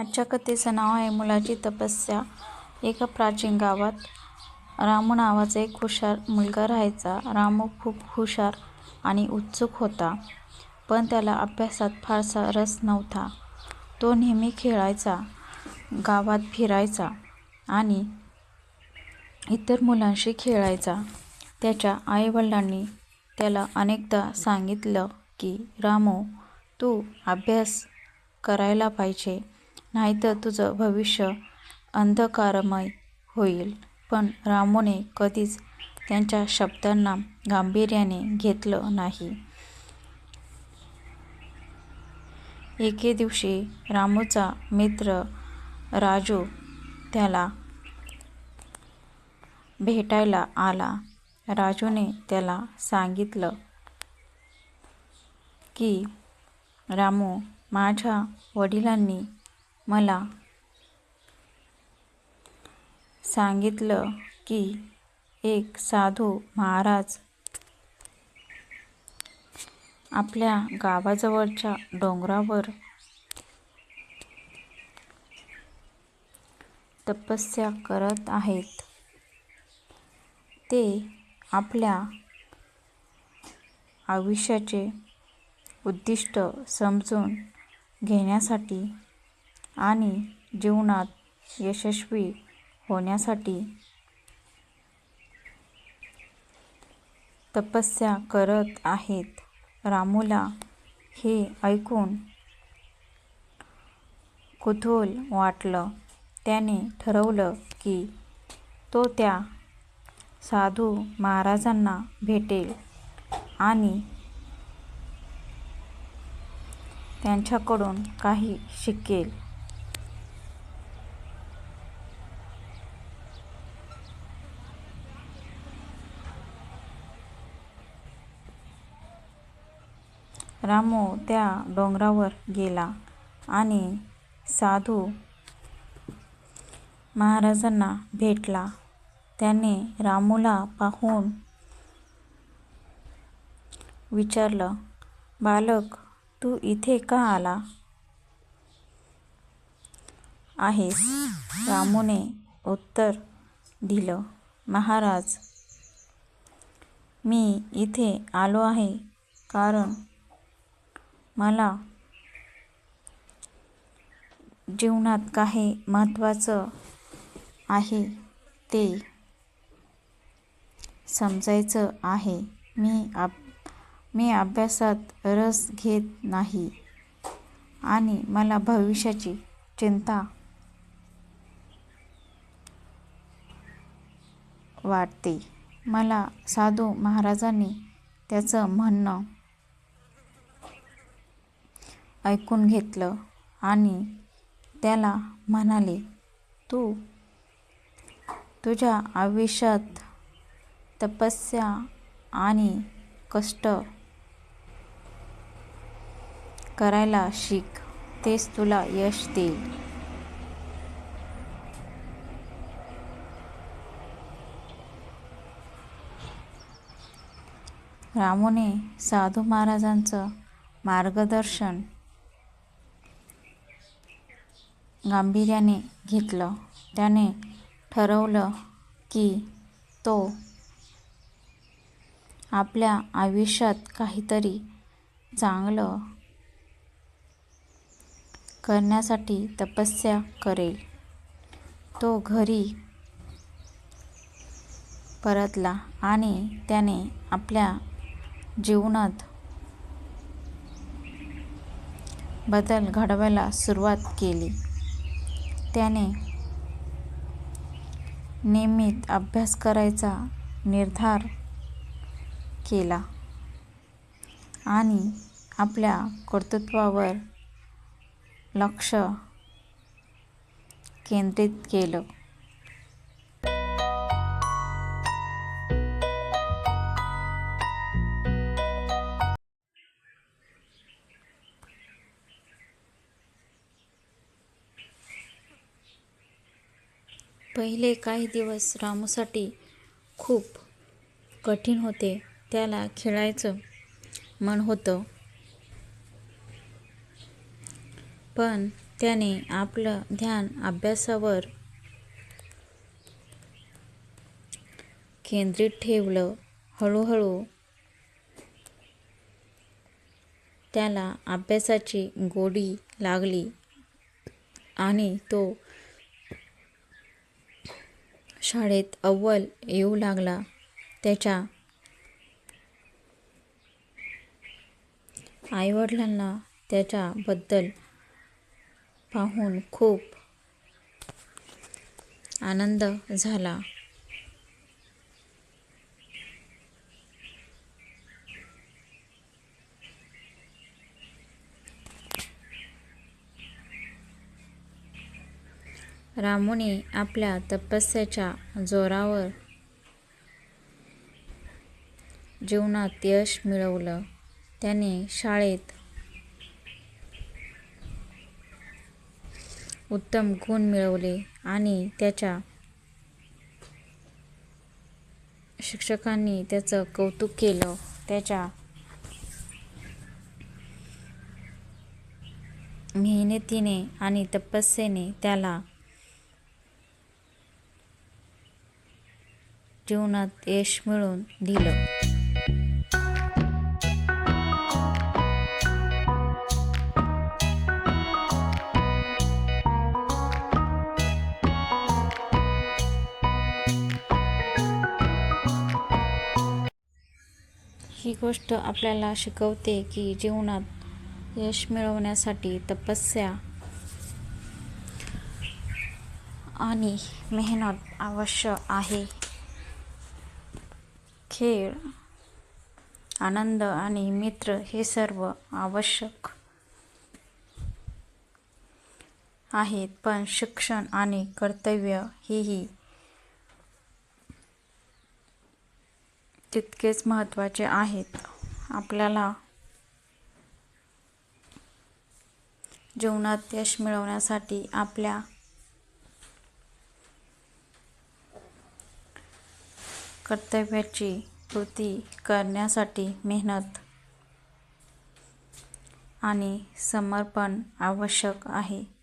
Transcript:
आजच्या कथेचं नाव आहे मुलाची तपस्या एका प्राचीन गावात रामू नावाचा एक हुशार मुलगा राहायचा. रामू खूप हुशार आणि उत्सुक होता, पण त्याला अभ्यासात फारसा रस नव्हता. तो नेहमी खेळायचा, गावात फिरायचा आणि इतर मुलांशी खेळायचा. त्याच्या आईवडिलांनी त्याला अनेकदा सांगितलं की, रामू, तू अभ्यास करायला पाहिजे, नाहीतर तुझं भविष्य अंधकारमय होईल. पण रामूने कधीच त्यांच्या शब्दांना गांभीर्याने घेतलं नाही. एके दिवशी रामूचा मित्र राजू त्याला भेटायला आला. राजूने त्याला सांगितलं की, रामू, माझ्या वडिलांनी मला सांगितलं की, एक साधू महाराज आपल्या गावाजवळच्या डोंगरावर तपस्या करत आहेत. ते आपल्या आयुष्याचे उद्दिष्ट समजून घेण्यासाठी आणि जीवनात यशस्वी होण्यासाठी तपस्या करत आहेत. रामूला हे ऐकून कुतूहल वाटलं. त्याने ठरवलं की, तो त्या साधू महाराजांना भेटेल आणि त्यांच्याकडून काही शिकेल. रामू त्या डोंगरावर गेला आणि साधू महाराजांना भेटला. त्याने रामूला पाहून विचारलं, बालक, तू इथे का आला आहेस? रामूने उत्तर दिलं, महाराज, मी इथे आलो आहे कारण मला जीवनात काही महत्त्वाचं आहे ते समजायचं आहे. मी अभ्यासात रस घेत नाही आणि मला भविष्याची चिंता वाटते. मला साधू महाराजांनी त्याचं म्हणणं ऐकून घेतलं आणि त्याला म्हणाले, तू तुझ्या आयुष्यात तपस्या आणि कष्ट करायला शिक, तेच तुला यश देईल. रामूने साधू महाराजांचं मार्गदर्शन गांभीर्याने घेतलं. त्याने ठरवलं की, तो आपल्या आयुष्यात काहीतरी चांगलं करण्यासाठी तपस्या करेल. तो घरी परतला आणि त्याने आपल्या जीवनात बदल घडवायला सुरुवात केली. त्याने नियमित अभ्यास करायचा निर्धार केला आणि आपल्या कर्तृत्वावर लक्ष केंद्रित केलं. पहिले काही दिवस रामूसाठी खूप कठीण होते. त्याला खेळायचं मन होतं, पण त्याने आपलं ध्यान अभ्यासावर केंद्रित ठेवलं. हळूहळू त्याला अभ्यासाची गोडी लागली आणि तो शाळेत अव्वल येऊ लागला. त्याच्या आईवडिलांना त्याच्याबद्दल पाहून खूप आनंद झाला. रामूने आपल्या तपस्याच्या जोरावर जीवनात यश मिळवलं. त्याने शाळेत उत्तम गुण मिळवले आणि त्याच्या शिक्षकांनी त्याचं कौतुक केलं. त्याच्या मेहनतीने आणि तपस्येने त्याला जीवनात यश मिळवून दिलं. ही गोष्ट आपल्याला शिकवते की जीवनात यश मिळवण्यासाठी तपस्या आणि मेहनत आवश्यक आहे. खेळ, आनंद आणि मित्र हे सर्व आवश्यक आहेत पण शिक्षण आणि कर्तव्य हेही तितकेच महत्त्वाचे आहेत. आपल्याला जीवनात यश मिळवण्यासाठी आपल्या कर्तव्याची पूर्ती करण्यासाठी मेहनत आणि समर्पण आवश्यक आहे.